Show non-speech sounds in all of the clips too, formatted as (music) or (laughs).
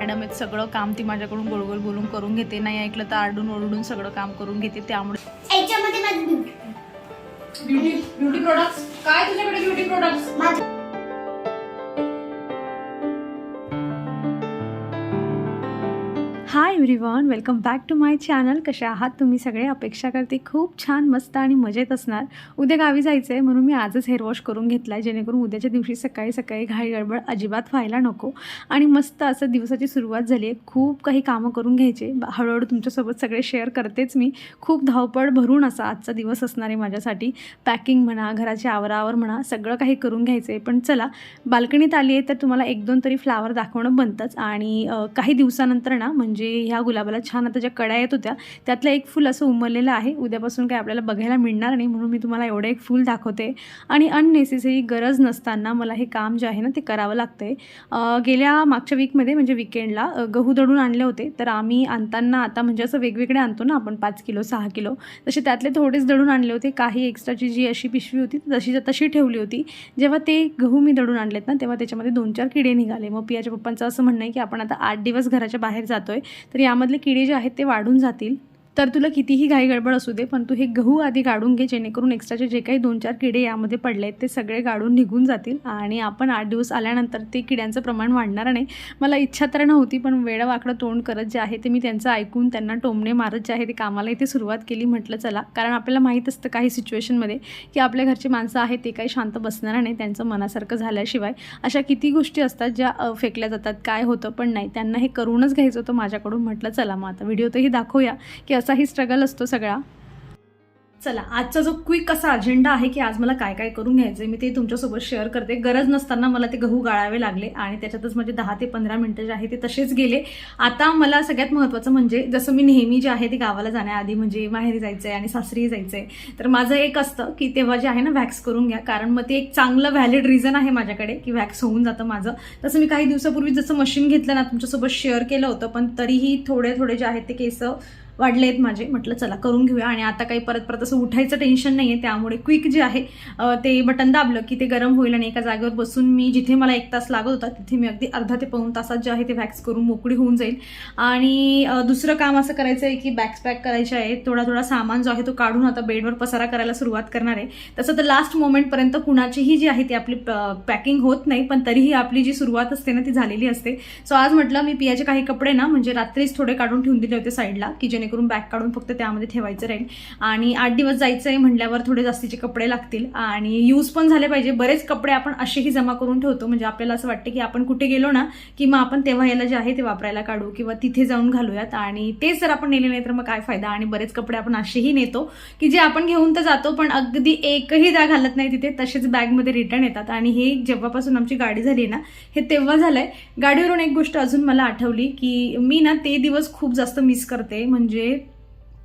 Madam आहेत सगळं काम ती माझ्याकडून गोलगोल बोलून करून घेते. नाही ऐकलं तर आरडून ओरडून सगळं काम करून घेते. त्यामुळे याच्यामध्ये माझी beauty. ब्युटी ब्युटी प्रोडक्ट्स काय तुझ्याकडे ब्युटी प्रोडक्ट्स माझं everyone welcome back to my channel कसे आहात तुम्ही सगळे? अपेक्षा करते खूप छान मस्त आणि मजेत असणार. उद्या गावी जायचं आहे म्हणून मी आजच हेअरवॉश करून घेतला आहे जेणेकरून उद्याच्या दिवशी सकाळी सकाळी घाई गडबड अजिबात व्हायला नको. आणि मस्त असं दिवसाची सुरुवात झाली आहे. खूप काही कामं करून घ्यायचे. हळूहळू तुमच्यासोबत सगळे शेअर करतेच मी. खूप धावपळ भरून असा आजचा दिवस असणार आहे माझ्यासाठी. पॅकिंग म्हणा घराची आवरावर म्हणा सगळं काही करून घ्यायचं आहे पण चला बाल्कनीत आली आहे तर तुम्हाला एक दोन तरी फ्लावर दाखवणं बनतंच. आणि काही दिवसानंतर ना म्हणजे ह्या गुलाबाला छान आता ज्या कड्या येत होत्या त्यातलं एक फूल असं उमरलेलं आहे. उद्यापासून काही आपल्याला बघायला मिळणार नाही म्हणून मी तुम्हाला एवढं एक फूल दाखवते. आणि अननेसेसरी गरज नसताना मला हे काम जे आहे ना ते करावं लागतं आहे गेल्या मागच्या वीकमध्ये म्हणजे विकेंडला गहू दडून आणले होते. तर आम्ही आणताना आता म्हणजे असं वेगवेगळे आणतो ना आपण पाच किलो सहा किलो. तसे त्यातले थोडेच दळून आणले होते. काही एक्स्ट्राची जी अशी पिशवी होती ती तशी तशी ठेवली होती. जेव्हा ते गहू मी दडून आणलेत ना तेव्हा त्याच्यामध्ये दोन चार किडे निघाले. मग पियाच्या पप्पांचं असं म्हणणं आहे की आपण आता आठ दिवस घराच्या बाहेर जातोय तर यामधले किडे जे आहेत ते वाढून जातील. तर तुला कितीही घाई गडबड असू दे पण तू हे गहू आधी काढून घे जेणेकरून एक्स्ट्राचे जे काही दोन चार किडे यामध्ये पडले आहेत ते सगळे गाडून निघून जातील. आणि आपण आठ दिवस आल्यानंतर ते किड्यांचं प्रमाण वाढणार नाही. मला इच्छा तर नव्हती पण वेळावाकडं तोंड करत जे आहे ते मी त्यांचं ऐकून त्यांना टोमणे मारत जे आहे ते कामाला इथे सुरुवात केली म्हटलं चला. कारण आपल्याला माहीत असतं काही सिच्युएशनमध्ये की आपल्या घरची माणसं आहेत ते काही शांत बसणार नाही त्यांचं मनासारखं झाल्याशिवाय. अशा किती गोष्टी असतात ज्या फेकल्या जातात काय होतं पण नाही. त्यांना हे करूनच घ्यायचं होतं माझ्याकडून म्हटलं चला मग आता व्हिडिओतही दाखवूया की असं त्याचाही स्ट्रगल असतो सगळा. चला आजचा जो क्विक असा अजेंडा आहे की आज मला काय काय करून घ्यायचं आहे मी ते तुमच्यासोबत शेअर करते. गरज नसताना मला ते गहू गाळावे लागले आणि त्याच्यातच म्हणजे दहा ते पंधरा मिनटं जे आहे ते तसेच गेले. आता मला सगळ्यात महत्त्वाचं म्हणजे जसं मी नेहमी जे आहे ते गावाला जाण्याआधी म्हणजे माहेरी जायचं आहे आणि सासरी जायचं आहे तर माझं एक असतं की तेव्हा जे आहे ना वॅक्स करून घ्या. कारण मग ते एक चांगलं व्हॅलिड रिझन आहे माझ्याकडे की वॅक्स होऊन जातं माझं. तसं मी काही दिवसापूर्वी जसं मशीन घेतलं ना तुमच्यासोबत शेअर केलं होतं पण तरीही थोडे थोडे जे आहेत ते केस वाढले आहेत माझे. म्हटलं चला करून घेऊया. आणि आता काही परत परत असं उठायचं टेन्शन नाही आहे त्यामुळे क्विक जे आहे ते बटन दाबलं की ते गरम होईल आणि एका जागेवर बसून मी जिथे मला एक तास लागत होता तिथे मी अगदी अर्धा ते पाऊन तासात जे आहे ते वॅक्स करून मोकळी होऊन जाईल. आणि दुसरं काम असं करायचं आहे की बॅग्स पॅक करायचे आहे. थोडा थोडा सामान जो आहे तो काढून आता बेडवर पसारा करायला सुरुवात करणार आहे. तसं तर लास्ट मोमेंटपर्यंत कुणाचीही जी आहे ती आपली पॅकिंग होत नाही पण तरीही आपली जी सुरुवात असते ना ती झालेली असते. सो आज म्हटलं मी पियाचे काही कपडे ना म्हणजे रात्रीच थोडे काढून ठेवून दिले होते साईडला की जेणेकरून बॅग काढून फक्त त्यामध्ये ठेवायचं राहील. आणि आठ दिवस जायचं आहे म्हटल्यावर थोडे जास्तीचे कपडे लागतील. आणि यूज पण झाले पाहिजे. बरेच कपडे आपण असेही जमा करून ठेवतो. म्हणजे आपल्याला असं वाटतं की आपण कुठे गेलो ना की मग आपण तेव्हा याला जे आहे ते वापरायला काढू किंवा तिथे जाऊन घालूयात. आणि तेच जर आपण नेले नाही तर मग काय फायदा? आणि बरेच कपडे आपण असेही नेतो की जे आपण घेऊन तर जातो पण अगदी एकही त्या घालत नाही तिथे. तसेच बॅगमध्ये रिटर्न येतात. आणि हे जेव्हापासून आमची गाडी झाली ना हे तेव्हा झालंय. गाडीवरून एक गोष्ट अजून मला आठवली की मी ना ते दिवस खूप जास्त मिस करते. म्हणजे great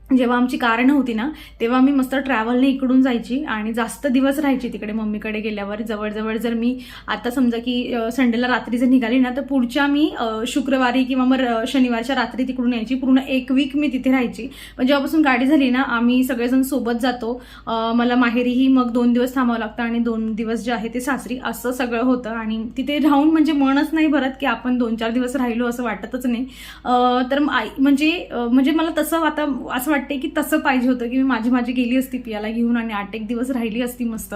जेव्हा आमची कार नव्हती ना तेव्हा मी मस्त ट्रॅव्हलने इकडून जायची आणि जास्त दिवस राहायची तिकडे मम्मीकडे गेल्यावर. जवळजवळ जर मी आता समजा की संडेला रात्री जर निघाली ना तर पुढच्या मी शुक्रवारी किंवा मग शनिवारच्या रात्री तिकडून यायची. पूर्ण एक वीक मी तिथे राहायची. पण जेव्हापासून गाडी झाली ना आम्ही सगळेजण सोबत जातो. मला माहेरीही मग दोन दिवस थांबावं लागतं आणि दोन दिवस जे आहे ते सासरी असं सगळं होतं. आणि तिथे राहून म्हणजे मनच नाही भरत की आपण दोन चार दिवस राहिलो असं वाटतच नाही. तर आई म्हणजे म्हणजे मला तसं आता असं वाटते की तसं पाहिजे होतं की मी माझी माझी गेली असती पियाला घेऊन आणि आठ एक दिवस राहिली असती मस्त.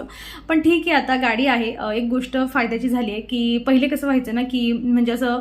पण ठीक आहे आता गाडी आहे. एक गोष्ट फायद्याची झाली आहे की पहिले कसं व्हायचं ना की म्हणजे असं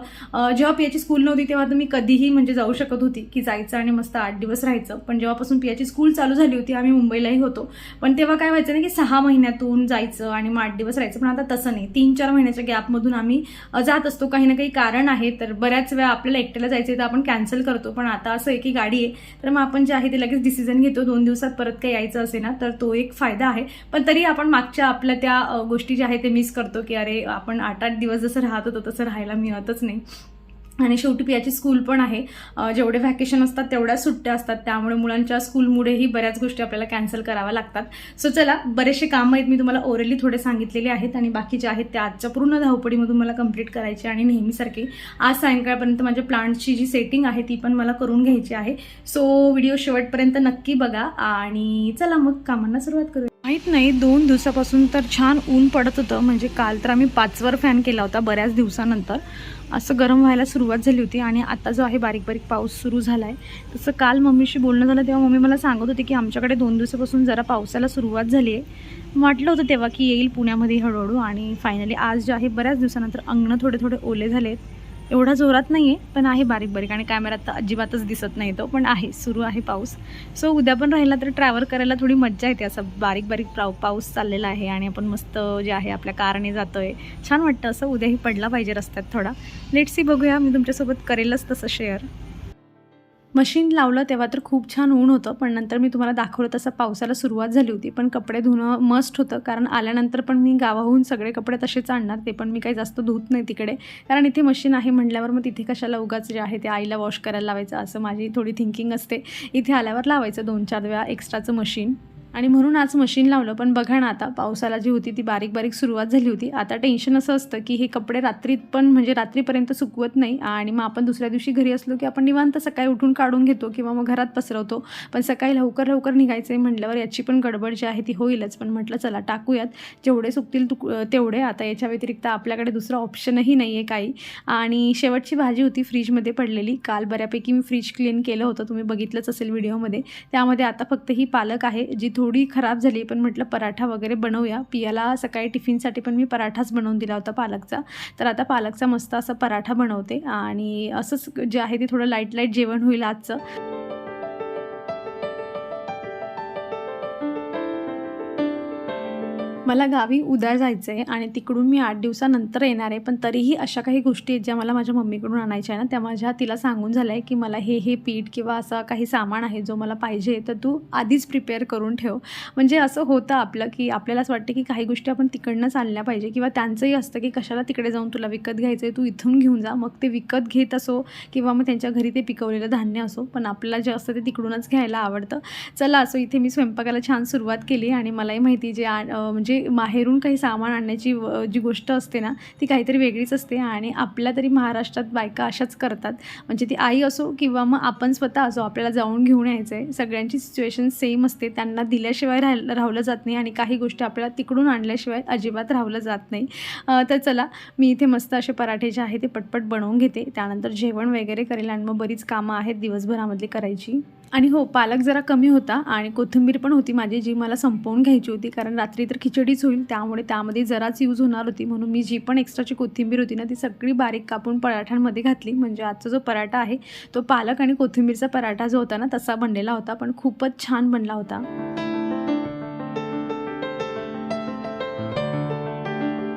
जेव्हा पियाची स्कूल नव्हती तेव्हा तर मी कधीही म्हणजे जाऊ शकत होती की जायचं आणि मस्त आठ दिवस राहायचं. पण जेव्हापासून पियाची स्कूल चालू झाली होती आम्ही मुंबईलाही होतो. पण तेव्हा काय व्हायचं ना की सहा महिन्यातून जायचं आणि मग आठ दिवस राहायचं. पण आता तसं नाही. तीन चार महिन्याच्या गॅपमधून आम्ही जात असतो. काही ना काही कारण आहे. तर बऱ्याच वेळा आपल्याला एकट्याला जायचं तर आपण कॅन्सल करतो. पण आता असं आहे की गाडी आहे. तर मग आपण जे आहे ते लगेच डिसिजन घेतो. दोन दिवसात परत काही यायचं असेल ना तर तो एक फायदा आहे. पण तरी आपण मागच्या आपल्या त्या गोष्टी ज्या आहेत ते मिस करतो की अरे आपण आठ आठ दिवस जसं राहत होतो तसं राहायला मिळतच नाही. आणि शेवटी पियाची स्कूल पण आहे. जेवढे व्हॅकेशन असतात तेवढ्या सुट्ट्या असतात. त्यामुळे मुलांच्या स्कूलमुळेही बऱ्याच गोष्टी आपल्याला कॅन्सल कराव्या लागतात. सो चला बरेचसे कामं आहेत मी तुम्हाला ओरली थोडे सांगितलेले आहेत आणि बाकीचे आहेत त्या आजच्या पूर्ण धावपडीमधून मला कंप्लीट करायचे आणि नेहमीसारखी आज सायंकाळपर्यंत माझ्या प्लांटची जी सेटिंग आहे ती पण मला करून घ्यायची आहे. सो व्हिडिओ शेवटपर्यंत नक्की बघा आणि चला मग कामांना सुरुवात करूया. माहीत नाही दोन दिवसापासून तर छान ऊन पडत होतं. म्हणजे काल तर आम्ही पाचवर फॅन केला होता बऱ्याच दिवसानंतर. असं गरम व्हायला सुरुवात झाली होती आणि आता जो आहे बारीक बारीक पाऊस सुरू झाला आहे तसं काल मम्मीशी बोलणं झालं तेव्हा मम्मी मला सांगत होती की आमच्याकडे दोन दिवसापासून जरा पावसाला सुरुवात झाली आहे. वाटलं होतं तेव्हा की येईल पुण्यामध्ये हळूहळू आणि फायनली आज जे आहे बऱ्याच दिवसानंतर अंगणं थोडे थोडे ओले झाले आहेत एवढा जोरात नाही आहे पण आहे बारीक बारीक आणि कॅमेरात तर अजिबातच दिसत नाही तो पण आहे सुरू आहे पाऊस. सो उद्या पण राहिला तर ट्रॅव्हल करायला थोडी मज्जा येते असं बारीक बारीक पाव पाऊस चाललेला आहे आणि आपण मस्त जे आहे आपल्या कारने जातो आहे छान वाटतं असं उद्याही पडला पाहिजे रस्त्यात थोडा. लेट सी बघूया मी तुमच्यासोबत करेलच तसं शेअर मशीन लावलं तेव्हा तर खूप छान ऊन होतं पण नंतर मी तुम्हाला दाखवलं तसं पावसाला सुरुवात झाली होती. पण कपडे धुणं मस्ट होतं कारण आल्यानंतर पण मी गावाहून सगळे कपडे तसेच आणणार ते पण मी काही जास्त धुत नाही तिकडे. कारण इथे मशीन आहे म्हटल्यावर मग तिथे कशाला उगाच जे आहे ते आईला वॉश करायला लावायचं असं माझी थोडी थिंकिंग असते. इथे आल्यावर लावायचं दोन चार वेळा एक्स्ट्राचं मशीन आणि म्हणून आज मशीन लावलं. पण बघा ना आता पावसाला जी होती ती बारीक बारीक सुरुवात झाली होती. आता टेन्शन असं असतं की हे कपडे रात्रीत पण म्हणजे रात्रीपर्यंत सुकवत नाही. आणि मग आपण दुसऱ्या दिवशी घरी असलो की आपण निवांत सकाळी उठून काढून घेतो किंवा मग घरात पसरवतो. पण सकाळी लवकर लवकर निघायचं आहे म्हटल्यावर याची पण गडबड जी आहे ती होईलच. पण म्हटलं चला टाकूयात. जेवढे सुकतील तुक तेवढे. आता याच्या व्यतिरिक्त आपल्याकडे दुसरं ऑप्शनही नाही आहे काही. आणि शेवटची भाजी होती फ्रीजमध्ये पडलेली. काल बऱ्यापैकी मी फ्रीज क्लीन केलं होतं. तुम्ही बघितलंच असेल व्हिडिओमध्ये त्यामध्ये आता फक्त ही पालक आहे जी थोडी खराब झाली पण म्हटलं पराठा वगैरे बनवूया. पियाला सकाळी टिफिनसाठी पण मी पराठाच बनवून दिला होता पालकचा. तर आता पालकचा मस्त असा पराठा बनवते. आणि असंच जे आहे ते थोडं लाइट लाइट जेवण होईल आजचं. मला गावी उद्या जायचं आहे आणि तिकडून मी आठ दिवसानंतर येणार आहे. पण तरीही अशा काही गोष्टी आहेत ज्या मला माझ्या मम्मीकडून आणायच्या आहे ना त्या माझ्या तिला सांगून झालं आहे की मला हे हे पीठ किंवा असा काही सामान आहे जो मला पाहिजे तर तू आधीच प्रिपेअर करून ठेव. म्हणजे असं होतं आपलं की आपल्याला असं वाटतं की काही गोष्टी आपण तिकडनंच आणल्या पाहिजे किंवा त्यांचंही असतं की कशाला तिकडे जाऊन तुला विकत घ्यायचं आहे तू इथून घेऊन जा. मग ते विकत घेत असो किंवा मग त्यांच्या घरी ते पिकवलेलं धान्य असो पण आपल्याला जे असतं ते तिकडूनच घ्यायला आवडतं. चला असो इथे मी स्वयंपाकाला छान सुरुवात केली आणि मलाही माहिती जे आ- म्हणजे म्हणजे माहेरून काही सामान आणण्याची व- जी गोष्ट असते ना ती काहीतरी वेगळीच असते आणि आपल्या तरी महाराष्ट्रात बायका अशाच करतात. म्हणजे ती आई असो किंवा मग आपण स्वतः असो आपल्याला जाऊन घेऊन यायचं आहे सगळ्यांची सिच्युएशन सेम असते. त्यांना दिल्याशिवाय राहिलं राहलं जात नाही आणि काही गोष्टी आपल्याला तिकडून आणल्याशिवाय अजिबात राहलं जात नाही. तर चला मी इथे मस्त असे पराठे जे आहे ते पटपट बनवून घेते. त्यानंतर जेवण वगैरे करेल आणि मग बरीच कामं आहेत दिवसभरामधली करायची. आणि हो पालक जरा कमी होता आणि कोथिंबीर पण होती माझी जी मला संपवून घ्यायची होती. कारण रात्री तर खिचडीच होईल त्यामुळे त्यामध्ये जराच यूज होणार होती. म्हणून मी जी पण एक्स्ट्राची कोथिंबीर होती ना ती सगळी बारीक कापून पराठ्यांमध्ये घातली. म्हणजे आजचा जो पराठा आहे तो पालक आणि कोथिंबीरचा पराठा जो होता ना तसा बनलेला होता. पण खूपच छान बनला होता.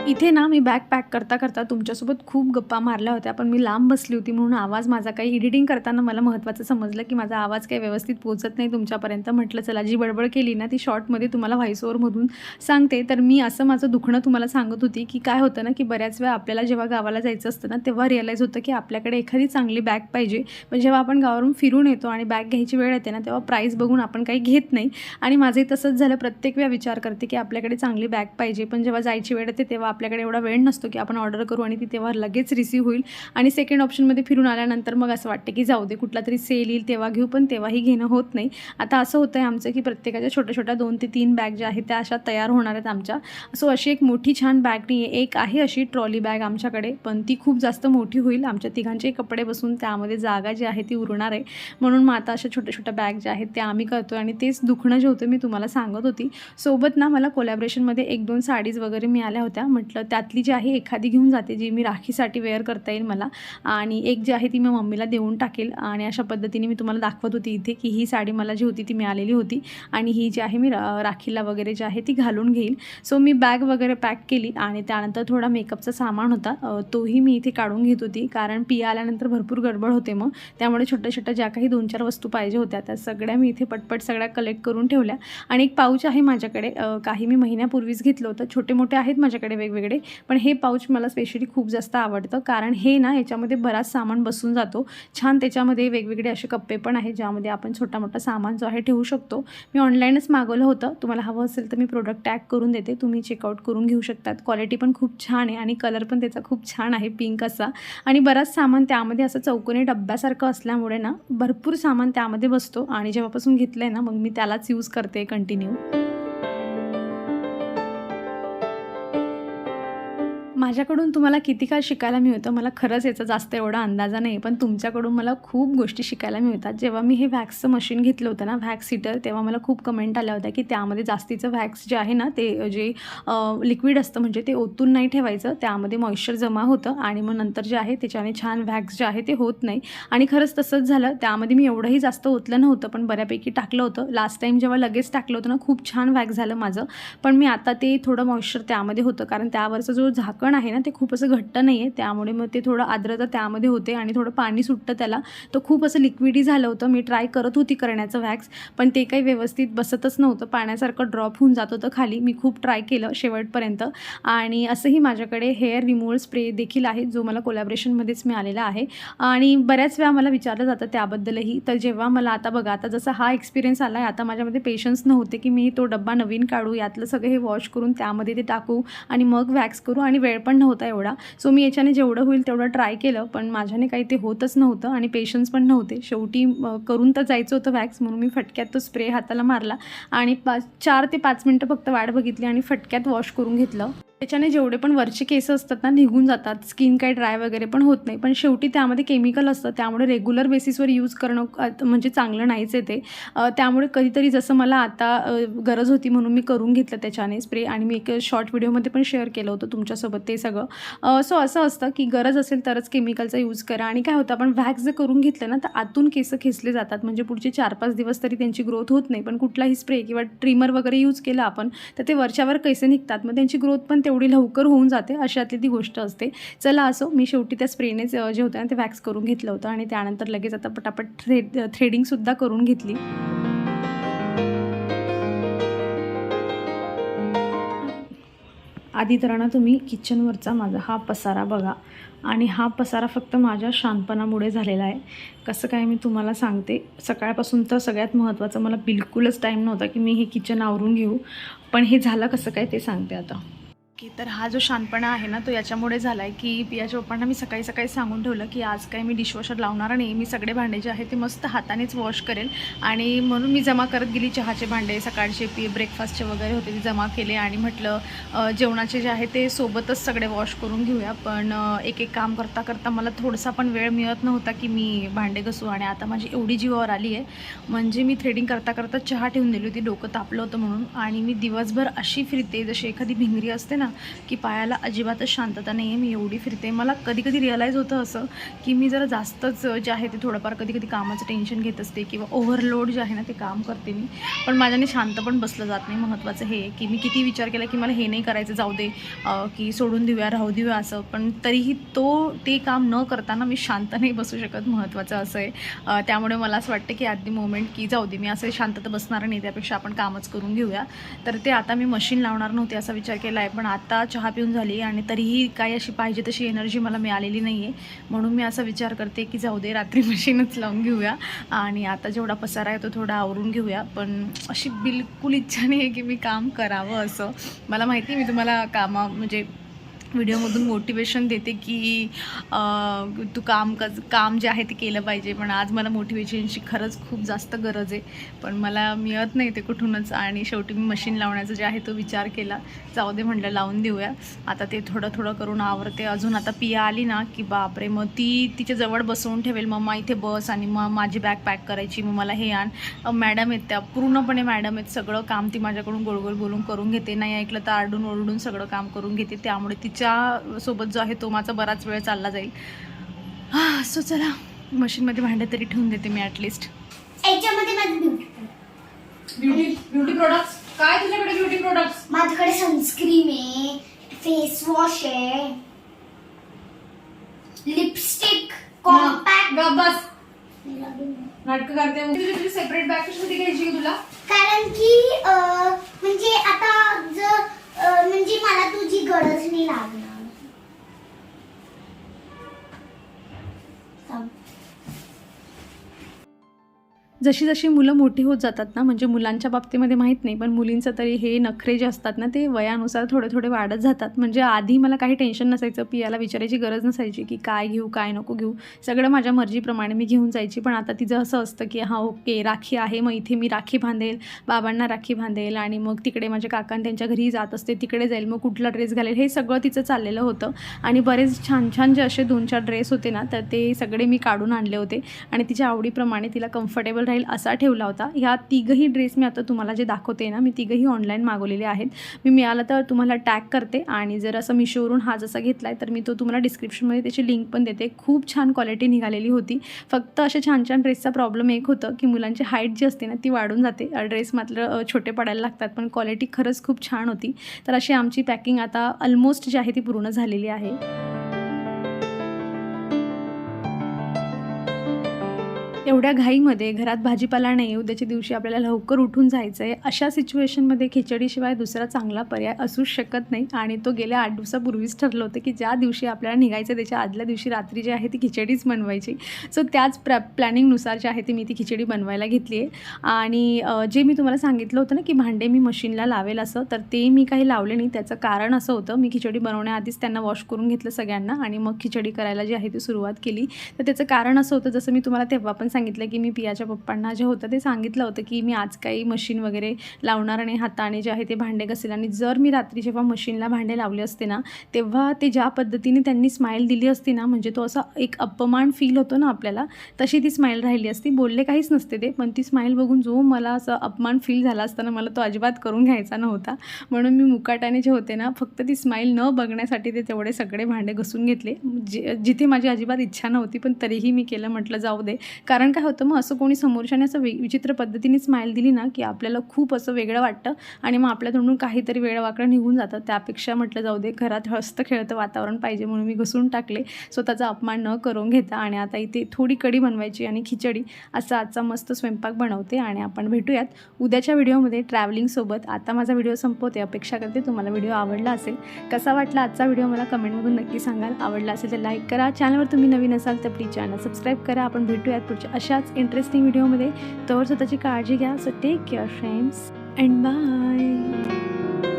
इथे ना मी बॅग पॅक करता करता तुमच्यासोबत खूप गप्पा मारल्या होत्या पण मी लांब बसली होती म्हणून आवाज माझा काही एडिटिंग करताना मला महत्त्वाचं समजलं की माझा आवाज काही व्यवस्थित पोचत नाही तुमच्यापर्यंत. म्हटलं चला जी बडबड केली ना ती शॉर्टमध्ये तुम्हाला व्हॉइस ओव्हरमधून सांगते. तर मी असं माझं दुखणं तुम्हाला सांगत होती की काय होतं ना की बऱ्याच वेळा आपल्याला जेव्हा गावाला जायचं असतं ना तेव्हा रिअलाईज होतं की आपल्याकडे एखादी चांगली बॅग पाहिजे. पण जेव्हा आपण गावावरून फिरून येतो आणि बॅग घ्यायची वेळ येते ना तेव्हा प्राईस बघून आपण काही घेत नाही. आणि माझंही तसंच झालं. प्रत्येक वेळा विचार करते की आपल्याकडे चांगली बॅग पाहिजे. पण जेव्हा जायची वेळ येते तेव्हा आपल्याकडे एवढा वेळ नसतो की आपण ऑर्डर करू आणि ती तेव्हा लगेच रिसीव्ह होईल. आणि सेकंड ऑप्शनमध्ये फिरून आल्यानंतर मग असं वाटतं की जाऊ दे कुठला तरी सेल येईल तेव्हा घेऊ पण तेव्हाही घेणं होत नाही. आता असं होतं आहे आमचं की प्रत्येकाच्या छोट्या छोट्या दोन ते तीन बॅग ज्या आहेत त्या अशा तयार होणार आहेत आमच्या. सो अशी एक मोठी छान बॅग नाही आहे एक आहे अशी ट्रॉली बॅग आमच्याकडे पण ती खूप जास्त मोठी होईल. आमच्या तिघांचे कपडे बसून त्यामध्ये जागा जी आहे ती उरणार आहे. म्हणून मग आता अशा छोट्या छोट्या बॅग ज्या आहेत त्या आम्ही करतो आणि तेच दुखणं जे होतं मी तुम्हाला सांगत होती. सोबत ना मला कोलॅबरेशनमध्ये एक दोन साडीज वगैरे मिळाल्या होत्या. म्हटलं त्यातली जी आहे एखादी घेऊन जाते जी मी राखीसाठी वेअर करता येईल मला. आणि एक जी आहे ती मी मम्मीला देऊन टाकेल. आणि अशा पद्धतीने मी तुम्हाला दाखवत होती इथे की ही साडी मला जी होती ती मिळालेली होती. आणि ही जी आहे मी रा राखीला वगैरे जी आहे ती घालून घेईल. सो मी बॅग वगैरे पॅक केली. आणि त्यानंतर थोडा मेकअपचा सामान होता. तोही मी इथे काढून घेत होती. कारण पिया आल्यानंतर भरपूर गडबड होते मग. त्यामुळे छोट्या छोट्या ज्या काही दोन चार वस्तू पाहिजे होत्या त्या सगळ्या मी इथे पटपट सगळ्या कलेक्ट करून ठेवल्या. आणि एक पाऊच आहे माझ्याकडे. काही मी महिन्यापूर्वीच घेतलं होतं. छोटे मोठे आहेत माझ्याकडे वेगवेगळे. पण हे पाऊच मला स्पेशली खूप जास्त आवडतं. कारण हे ना याच्यामध्ये बराच सामान बसून जातो. छान त्याच्यामध्ये वेगवेगळे असे कप्पे पण आहेत ज्यामध्ये आपण छोटा मोठा सामान जो आहे ठेवू शकतो. मी ऑनलाईनच मागवलं होतं. तुम्हाला हवं असेल तर मी प्रोडक्ट टॅग करून देते. तुम्ही चेकआउट करून घेऊ शकतात. क्वालिटी पण खूप छान आहे आणि कलर पण त्याचा खूप छान आहे पिंक असा. आणि बराच सामान त्यामध्ये असं चौकोनी डब्यासारखं असल्यामुळे ना भरपूर सामान त्यामध्ये बसतो. आणि जेव्हापासून घेतलं आहे ना मग मी त्यालाच यूज करते कंटिन्यू माझ्याकडून तुम्हाला किती काय शिकायला मिळतं मला खरंच याचा जास्त एवढा अंदाजा नाही पण तुमच्याकडून मला खूप गोष्टी शिकायला मिळतात. जेव्हा मी हे व्हॅक्सचं मशीन घेतलं होतं ना व्हॅक्स हिटर तेव्हा मला खूप कमेंट आल्या होत्या की त्यामध्ये जास्तीचं व्हॅक्स जे आहे ना ते जे लिक्विड असतं म्हणजे ते ओतून नाही ठेवायचं त्यामध्ये मॉइश्चर जमा होतं आणि मग नंतर जे आहे त्याच्याने छान व्हॅक्स जे आहे ते होत नाही. आणि खरंच तसंच झालं त्यामध्ये मी एवढंही जास्त ओतलं नव्हतं पण बऱ्यापैकी टाकलं होतं. लास्ट टाईम जेव्हा लगेच टाकलं होतं ना खूप छान व्हॅक्स झालं माझं. पण मी आता ते थोडं मॉइश्चर त्यामध्ये होतं कारण त्यावरचं जो झाकण आहे ना ते खूप असं घट्ट नाही आहे त्यामुळे मग ते थोडं आर्द्रता त्यामध्ये होते आणि थोडं पाणी सुटतं त्याला. तर खूप असं लिक्विडी झालं होतं. मी ट्राय करत होती करण्याचं वॅक्स पण ते काही व्यवस्थित बसतच नव्हतं. पाण्यासारखं ड्रॉप होऊन जात होतं खाली. मी खूप ट्राय केलं शेवटपर्यंत. आणि असंही माझ्याकडे हेअर रिमूव्हल स्प्रे देखील आहे जो मला कोलॅबरेशनमध्येच मिळालेला आहे. आणि बऱ्याच वेळा मला विचारलं जातं त्याबद्दलही. तर जेव्हा मला आता बघा आता जसा हा एक्सपिरियन्स आला आहे आता माझ्यामध्ये पेशन्स नव्हते की मी तो डब्बा नवीन काढू यातलं सगळं हे वॉश करून त्यामध्ये ते टाकू आणि मग वॅक्स करू आणि वेळ पण नव्हता एवढा. सो मी याच्याने जेवढं होईल तेवढं ट्राय केलं पण माझ्याने काही ते होतच नव्हतं आणि पेशन्स पण नव्हते. शेवटी करून तर जायचं होतं वॅक्स म्हणून मी फटक्यात तो स्प्रे हाताला मारला आणि पाच चार ते पाच मिनटं फक्त वाट बघितली आणि फटक्यात वॉश करून घेतलं. त्याच्याने जेवढे पण वरचे केस असतात ना निघून जातात. स्किन काय ड्राय वगैरे पण होत नाही. पण शेवटी त्यामध्ये केमिकल असतं. त्यामुळे रेग्युलर बेसिसवर यूज करणं म्हणजे चांगलं नाहीच आहे ते. त्यामुळे कधीतरी जसं मला आता गरज होती म्हणून मी करून घेतलं त्याच्याने स्प्रे आणि मी एक शॉर्ट व्हिडिओमध्ये पण शेअर केलं होतं तुमच्यासोबत ते सगळं. सो असं असतं की गरज असेल तरच केमिकलचा यूज करा आणि काय होतं आपण व्हॅक्स जर करून घेतलं ना तर आतून केस खेचले जातात. म्हणजे पुढचे चार पाच दिवस तरी त्यांची ग्रोथ होत नाही. पण कुठलाही स्प्रे किंवा ट्रिमर वगैरे यूज केला आपण तर ते वरच्यावर कैसे निघतात? मग त्यांची ग्रोथ पण तेवढी लवकर होऊन जाते अशातली ती गोष्ट असते. चला असो मी शेवटी त्या स्प्रेनेच जे होतं ना ते वॅक्स करून घेतलं होतं आणि त्यानंतर लगेच आता पटापट थ्रेड थ्रेडिंगसुद्धा करून घेतली. आधी तर ना तुम्ही किचनवरचा माझा हा पसारा बघा. आणि हा पसारा फक्त माझ्या शांतपणामुळे झालेला आहे. कसं काय मी तुम्हाला सांगते सकाळपासून तर सगळ्यात महत्त्वाचं मला बिलकुलच टाईम नव्हता की मी हे किचन आवरून घेऊ. पण हे झालं कसं काय ते सांगते आता. की तर हा जो शानपणा आहे ना तो याच्यामुळे झाला आहे की पिया चोपांना मी सकाळी सकाळी सांगून ठेवलं की आज काय मी डिशवॉशर लावणार नाही मी सगळे भांडे जे आहे ते मस्त हातानेच वॉश करेल. आणि म्हणून मी जमा करत गेली चहाचे भांडे सकाळचे पी ब्रेकफास्टचे वगैरे होते ते जमा केले आणि म्हटलं जेवणाचे जे आहे ते सोबतच सगळे वॉश करून घेऊया. पण एक एक काम करता करता मला थोडासा पण वेळ मिळत नव्हता की मी भांडे घसू आणि आता माझी एवढी जीवावर आली आहे म्हणजे मी थ्रेडिंग करता करता चहा ठेवून दिली होती डोकं तापलं होतं म्हणून. आणि मी दिवसभर अशी फिरते जशी एखादी भिंगरी असते ना की पायाला अजिबातच शांतता नाही आहे मी एवढी फिरते. मला कधी कधी रिअलाईज होतं असं की मी जरा जास्तच जे आहे ते थोडंफार कधी कधी कामाचं टेन्शन घेत असते किंवा ओव्हरलोड जे आहे ना ते काम करते मी. पण माझ्याने शांत पण बसलं जात नाही. महत्त्वाचं हे की मी किती विचार केला की मला हे नाही करायचं जाऊ दे की सोडून देऊया राहू देऊया असं. पण तरीही तो ते काम न करताना मी शांत नाही बसू शकत. महत्त्वाचं असं आहे. त्यामुळे मला असं वाटतं की ॲट दी मोमेंट की जाऊ दे मी असं शांतता बसणार नाही. त्यापेक्षा आपण कामच करून घेऊया. तर ते आता मी मशीन लावणार नव्हते असा विचार केला आहे पण आता चहा पिऊन झाली आणि तरीही काही अशी पाहिजे तशी एनर्जी मला मिळालेली नाही आहे म्हणून मी असा विचार करते की जाऊ दे रात्री (laughs) मशीनच लावून घेऊया. आणि आता जेवढा पसारा आहे तो थोडा आवरून घेऊया. पण अशी बिलकुल इच्छा नाही आहे की मी काम करावं असं. मला माहिती आहे मी तुम्हाला कामा म्हणजे व्हिडिओमधून मोटिवेशन देते की तू काम क काम जे आहे ते केलं पाहिजे. पण आज मला मोटिवेशनची खरंच खूप जास्त गरज आहे. पण मला मिळत नाही ते कुठूनच. आणि शेवटी मी मशीन लावण्याचा जे आहे तो विचार केला. जाऊ दे म्हटलं लावून देऊया. आता ते थोडं थोडं करून आवरते. अजून आता पिया आली ना की बापरे मग ती तिच्या जवळ बसवून ठेवेल. मम्मा इथे बस आणि मग माझी बॅग पॅक करायची. मग मला हे आण. मॅडम आहेत त्या. पूर्णपणे मॅडम आहेत. सगळं काम ती माझ्याकडून गोळगोळ बोलून करून घेते. नाही ऐकलं तर आरडून ओरडून सगळं काम करून घेते. त्यामुळे तिच्या सोबत जो आहे तो माझा बराच वेळ चालला जाईल. हा सो चला मशीनमध्ये भांडे तरी ठेवून देते मी at least beauty beauty beauty products काय तुझ्याकडे ब्युटी प्रोडक्ट्स माझ्याकडे सनस्क्रीम आहे फेस वॉश आहे. लिपस्टिक कॉम्पॅक्ट बस. नाटकं करते. तुझी सेपरेट बॅग कशासाठी घ्यायची का तुला? कारण की म्हणजे आता जर म्हणजे मला तुझी गरज नाही लागणार. जशी जशी मुलं मोठी होत जातात ना म्हणजे मुलांच्या बाबतीमध्ये माहीत नाही पण मुलींचं तरी हे नखरे जे असतात ना ते वयानुसार थोडे थोडे वाढत जातात. म्हणजे आधी मला काही टेन्शन नसायचं पियाला विचारायची गरज नसायची की काय घेऊ काय नको घेऊ. सगळं माझ्या मर्जीप्रमाणे मी घेऊन जायची. पण आता तिचं असं असतं की हां ओके राखी आहे मग इथे मी राखी बांधेल बाबांना राखी बांधेल आणि मग तिकडे माझ्या काकां त्यांच्या घरी जात असते तिकडे जाईल मग कुठला ड्रेस घालेल हे सगळं तिचं चाललेलं होतं. आणि बरेच छान छान जे असे दोन चार ड्रेस होते ना तर ते सगळे मी काढून आणले होते. आणि तिच्या आवडीप्रमाणे तिला कम्फर्टेबल राहील असा ठेवला होता. ह्या तिघही ड्रेस मी आता तुम्हाला जे दाखवते ना मी तिघही ऑनलाईन मागवलेले आहेत. मी मिळालं तर तुम्हाला टॅग करते आणि जर असं मिशोवरून हा जसा घेतला आहे तर मी तो तुम्हाला डिस्क्रिप्शनमध्ये त्याची लिंक पण देते. खूप छान क्वालिटी निघालेली होती. फक्त अशा छान छान ड्रेसचा प्रॉब्लेम एक होतं की मुलांची हाईट जी असते ना ती वाढून जाते. ड्रेस मात्र छोटे पडायला लागतात पण क्वालिटी खरंच खूप छान होती. तर अशी आमची पॅकिंग आता ऑलमोस्ट जी आहे ती पूर्ण झालेली आहे. एवढ्या घाईमध्ये घरात भाजीपाला नाही उद्याच्या दिवशी आपल्याला लवकर उठून जायचं आहे अशा सिच्युएशनमध्ये खिचडीशिवाय दुसरा चांगला पर्याय असूच शकत नाही. आणि तो गेल्या आठ दिवसापूर्वीच ठरलं होतं की ज्या दिवशी आपल्याला निघायचं त्याच्या आदल्या दिवशी रात्री जी आहे ती खिचडीच बनवायची. सो त्याच प्र प्लॅनिंगनुसार जे आहे ती मी ती खिचडी बनवायला घेतली आहे. आणि जे मी तुम्हाला सांगितलं होतं ना की भांडे मी मशीनला लावेल असं तर ते मी काही लावले नाही. त्याचं कारण असं होतं मी खिचडी बनवण्याआधीच त्यांना वॉश करून घेतलं सगळ्यांना आणि मग खिचडी करायला जी आहे ती सुरुवात केली. तर त्याचं कारण असं होतं जसं मी तुम्हाला तेव्हा पण सांगितलं की मी पियाच्या पप्पांना जे होतं ते सांगितलं होतं की मी आज काही मशीन वगैरे लावणार नाही हाताने जे आहे ते भांडे घसेल. आणि जर मी रात्री जेव्हा मशीनला भांडे लावले असते ना तेव्हा ते ज्या पद्धतीने त्यांनी स्माईल दिली असती ना म्हणजे तो असा एक अपमान फील होतो ना आपल्याला तशी ती स्माईल राहिली असती. बोलले काहीच नसते ते पण ती स्माईल बघून जो मला असं अपमान फील झाला असताना मला तो अजिबात करून घ्यायचा नव्हता. म्हणून मी मुकाट्याने जे होते ना फक्त ती स्माईल न बघण्यासाठी ते तेवढे सगळे भांडे घसून घेतले. जे जिथे माझी अजिबात इच्छा नव्हती पण तरीही मी केलं म्हटलं जाऊ दे. कारण कारण काय होतं मग असं कोणी समोरच्याने असं वे विचित्र पद्धतीने स्माईल दिली ना की आपल्याला खूप असं वेगळं वाटतं आणि मग आपल्या तोंडून काहीतरी वेळ वाकडं निघून जातं. त्यापेक्षा म्हटलं जाऊ दे घरात हस्त खेळतं वातावरण पाहिजे म्हणून मी घुसून टाकले. स्वतःचा अपमान न करून घेता आणि आता इथे थोडी कढी बनवायची आणि खिचडी असा आजचा मस्त स्वयंपाक बनवते आणि आपण भेटूयात उद्याच्या व्हिडिओमध्ये. ट्रॅव्हलिंगसोबत आता माझा व्हिडिओ संपवते. अपेक्षा करते तुम्हाला व्हिडिओ आवडला असेल. कसा वाटला आजचा व्हिडिओ मला कमेंटमधून नक्की सांगाल. आवडला असेल तर लाईक करा. चॅनलवर तुम्ही नवीन असाल तर प्लीज चॅनल सबस्क्राईब करा. आपण भेटूयात पुढच्या अशाच इंटरेस्टिंग व्हिडिओमध्ये तर स्वतःची काळजी घ्या. So take care friends and bye